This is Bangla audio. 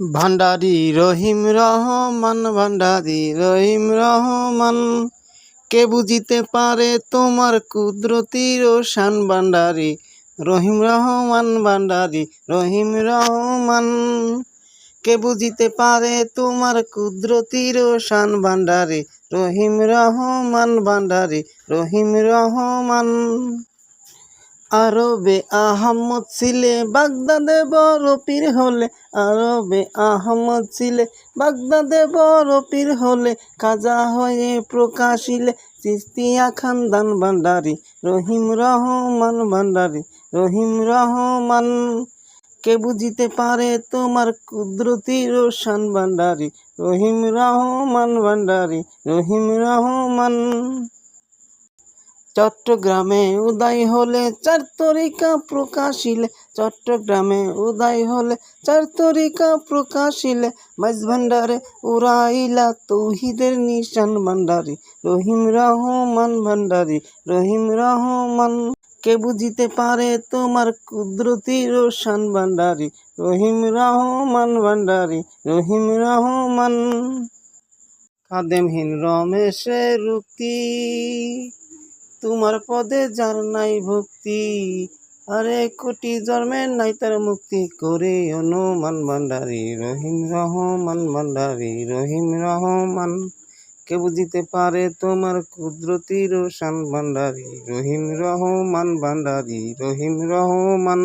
ভান্ডারি রহিম রহমান ভান্ডারি রহিম রহমান। কে বুঝিতে পারে তোমার কুদরতির শান ভান্ডারি রহিম রহমান ভান্ডারি রহিম রহমান। কে বুঝিতে পারে তোমার কুদরতির শান ভান্ডারি রহিম রহমান ভান্ডারি রহিম রহমান। আরবে আহমদ ছিলে, বাগদাদে বড় পীর হলে। আরবে আহমদ ছিলে, বাগদাদে বড় পীর হলে। কাজা হয়ে প্রকাশিলে চিস্তিয়া খানদান ভান্ডারি, রহিম রহমান ভান্ডারি, রহিম রহমান। কে বুঝিতে পারে তোমার কুদরতি রোশান ভান্ডারি, রহিম রহমান ভান্ডারি, রহিম রহমান। চট্টগ্রামে উদয় হলে চার তরিকা প্রকাশিলে, চট্টগ্রামে উদয় হলে চার তরিকা প্রকাশিলে মাইজ ভান্ডারে উড়াইলা তৌহিদের নিশান ভান্ডারি রহিম রহমান ভান্ডারি রহিম রহমান। কে বুঝিতে পারে তোমার কুদরতি রোশান ভান্ডারি রহিম রহমান ভান্ডারি রহিম রহমান। কাদেমহীন রমেশের রুক্তি তোমার পদে যার নাই ভক্তি। আরে কোটি জন্মের নাই তার মুক্তি করে অনুমান ভান্ডারি রহিম রহমান ভান্ডারি রহিম রহমান। কে বুঝিতে পারে তোমার কুদরতি রোশান ভান্ডারি রহিম রহমান ভান্ডারি রহিম রহমান।